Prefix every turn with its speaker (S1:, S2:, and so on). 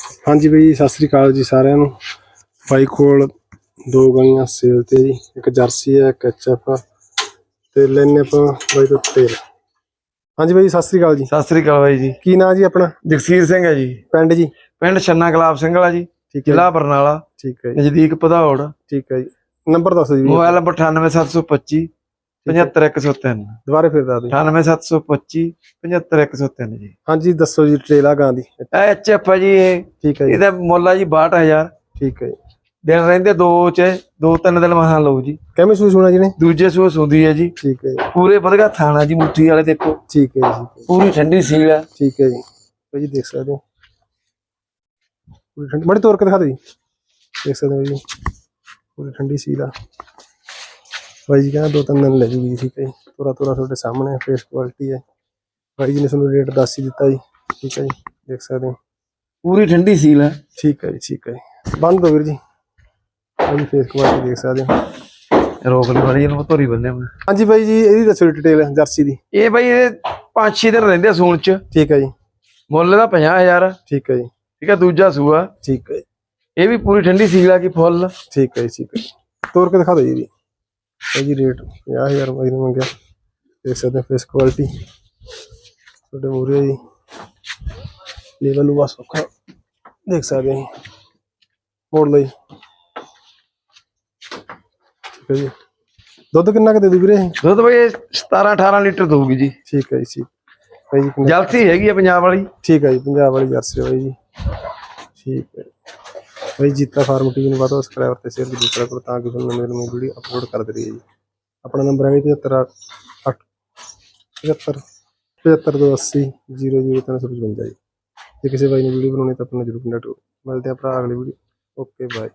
S1: ਹਾਂਜੀ ਬਈ ਸਤਿ ਸ੍ਰੀ ਅਕਾਲ ਜੀ ਸਾਰਿਆਂ ਨੂੰ। ਬਾਈ ਕੋਲ ਦੋ ਗਾਈਆਂ ਸੇਲ ਤੇ ਜੀ ਇੱਕ ਜਰਸੀ ਹੈ ਇੱਕ ਐਚਐਫ ਤੇ ਲੈਣੇ ਆਪਾਂ ਬਾਈ ਤੋਂ ਤੇਲ। ਹਾਂਜੀ ਬਾਈ ਸਤਿ ਸ੍ਰੀ ਅਕਾਲ ਜੀ।
S2: ਸਤਿ ਸ੍ਰੀ ਅਕਾਲ ਬਾਈ ਜੀ।
S1: ਕੀ ਨਾਂ ਜੀ ਆਪਣਾ?
S2: ਜਗਸੀਰ ਸਿੰਘ ਹੈ ਜੀ।
S1: ਪਿੰਡ ਜੀ?
S2: ਪਿੰਡ ਛੰਨਾ ਗੁਲਾਬ ਸਿੰਘ ਵਾਲਾ ਜੀ
S1: ਠੀਕ ਹੈ
S2: ਜ਼ਿਲ੍ਹਾ ਬਰਨਾਲਾ।
S1: ਠੀਕ ਹੈ ਜੀ।
S2: ਨਜ਼ਦੀਕ ਪਧੌੜ
S1: ਠੀਕ ਹੈ ਜੀ। ਨੰਬਰ ਦੱਸੋ ਜੀ।
S2: ਮੋਬਾਈਲ ਨੰਬਰ 98725 75103
S1: ਦੁਬਾਰੇ ਫਿਰ ਦੱਸ ਦਿਓ।
S2: 98725 75103 ਜੀ।
S1: ਹਾਂਜੀ ਦੱਸੋ ਜੀ ਟ੍ਰੇਲ ਗਾਂ ਦੀ।
S2: ਐਚਐਫ ਹੈ ਜੀ ਇਹ।
S1: ਠੀਕ ਹੈ ਜੀ।
S2: ਇਹਦਾ ਮੁੱਲ ਆ ਜੀ 62000
S1: ਠੀਕ ਹੈ
S2: ਦਿਨ ਰਹਿੰਦੇ ਦੋ ਚ ਦੋ ਤਿੰਨ ਦਿਨ ਮਹਾਂ ਲਓ ਜੀ।
S1: ਕਿਵੇਂ ਸੂਸ ਹੋਣਾ ਜੀ ਨੇ?
S2: ਦੂਜੇ ਸੂਸ ਹੁੰਦੀ ਹੈ ਜੀ।
S1: ਠੀਕ ਹੈ ਜੀ।
S2: ਪੂਰੇ ਵਧਗਾ ਥਾਣਾ ਜੀ ਮੁੱਠੀ ਵਾਲੇ ਦੇਖੋ।
S1: ਠੀਕ ਹੈ ਜੀ
S2: ਪੂਰੀ ਠੰਡੀ ਸੀਲ ਹੈ
S1: ਠੀਕ ਹੈ ਜੀ। ਜੀ ਦੇਖ ਸਕਦੇ ਹੋ। ਪੂਰੀ ਠੰਡੀ ਮੜੀ ਤੋੜ ਕੇ ਦਿਖਾ ਦਿਓ ਜੀ। ਦੇਖ ਸਕਦੇ ਹੋ ਜੀ। ਪੂਰੀ ਠੰਡੀ ਸੀਲ ਆ। ਬਾਈ ਜੀ ਕਹਿੰਦਾ ਦੋ ਤਿੰਨ ਦਿਨ ਲੈ ਜੂਗੀ ਠੀਕ ਹੈ ਜੀ। ਤੋਰਾ ਤੋਰਾ ਤੁਹਾਡੇ ਸਾਹਮਣੇ ਫੇਸ ਕੁਆਲਿਟੀ ਹੈ। ਬਾਈ ਜੀ ਨੇ ਤੁਹਾਨੂੰ ਰੇਟ ਦੱਸ ਹੀ ਦਿੱਤਾ ਜੀ ਠੀਕ ਹੈ ਜੀ ਦੇਖ ਸਕਦੇ ਹੋ।
S2: ਪੂਰੀ ਠੰਡੀ ਸੀਲ ਹੈ।
S1: ਠੀਕ ਹੈ ਜੀ ਠੀਕ ਹੈ ਜੀ। ਬੰਦ ਦੋ ਵੀਰ ਜੀ। ਬਾਈ ਫੇਸ ਕੁਆਲਿਟੀ ਦੇਖ ਸਕਦੇ ਹੋ।
S2: ਰੋਕ ਲਈ ਵਾਲੀ ਇਹਨੂੰ ਧੋਰੀ ਬੰਦੇ ਮੈਂ
S1: ਹਾਂਜੀ ਬਾਈ ਜੀ ਇਹਦੀ ਦੱਸੋ ਡਿਟੇਲ ਜਰਸੀ ਦੀ।
S2: ਇਹ ਬਾਈ ਇਹ 5-6 ਦਿਨ ਰਹਿੰਦੇ ਸੂਣ ਚ।
S1: ਠੀਕ ਹੈ ਜੀ।
S2: ਮੁੱਲ ਦਾ 50000
S1: ਠੀਕ ਹੈ ਜੀ।
S2: ਠੀਕ ਹੈ ਦੂਜਾ ਸੂਆ।
S1: ਠੀਕ ਹੈ
S2: ਇਹ ਵੀ ਪੂਰੀ ਠੰਡੀ ਸੀਲ ਆ ਕੀ ਫੁੱਲ।
S1: ਠੀਕ ਹੈ ਜੀ ਠੀਕ ਹੈ। ਤੋੜ ਕੇ ਦਿਖਾ ਦਿਓ ਜੀ ਇਹਦੀ ਇਹ ਜੀ ਰੇਟ 50000 ਰੁਪਏ ਨੇ ਮੰਗਿਆ। ਦੇਖ ਸਕਦੇ ਹੋ ਫੇਸ ਕੁਆਲਿਟੀ ਤੁਹਾਡੇ ਮੂਰੇ ਜੀ। ਲੈਵਲ ਨੂੰ ਬਸ ਔਖਾ। ਦੇਖ ਸਕਦੇ ਹੋ। ਮੋੜ ਲਈ ਠੀਕ ਹੈ ਜੀ। ਦੁੱਧ ਕਿੰਨਾ ਕੁ ਦੇ ਦੂ ਵੀਰੇ ਇਹ?
S2: ਦੁੱਧ ਬਈ 17 18 ਲੀਟਰ ਦਊਗੀ ਜੀ।
S1: ਠੀਕ ਹੈ ਜੀ ਠੀਕ। ਜੀ
S2: ਜਲਸੀ ਹੈਗੀ ਆ ਪੰਜਾਬ ਵਾਲੀ।
S1: ਠੀਕ ਹੈ ਜੀ ਪੰਜਾਬ ਵਾਲੀ ਜਰਸੀ ਬਾਈ ਜੀ। ਠੀਕ ਹੈ। ਭਾਈ ਜੀਤਾ ਫਾਰਮ ਟੀਵੀ ਨੂੰ ਬਾਅਦ ਸਬਸਕ੍ਰਾਈਬਰ ਤੇ ਸ਼ੇਅਰ ਜ਼ਰੂਰ ਕਰਿਆ ਕਰੋ ਤਾਂ ਕਿ ਤੁਹਾਨੂੰ ਨਵੇਂ ਨਵੀਂ ਵੀਡੀਓ ਅਪਲੋਡ ਕਰਦੇ ਰਹੀਏ ਜੀ। ਆਪਣਾ ਨੰਬਰ ਹੈ 75 8 75 7580 00355 ਜੀ। ਜੇ ਕਿਸੇ ਬਾਈ ਨੇ ਵੀਡੀਓ ਬਣਾਉਣੀ ਤਾਂ ਆਪਣਾ ਜ਼ਰੂਰ ਕੰਟੈਕਟ ਕਰੋ ਮਿਲਦੇ ਆ ਭਰਾ ਅਗਲੀ ਵੀਡੀਓ ਓਕੇ ਬਾਏ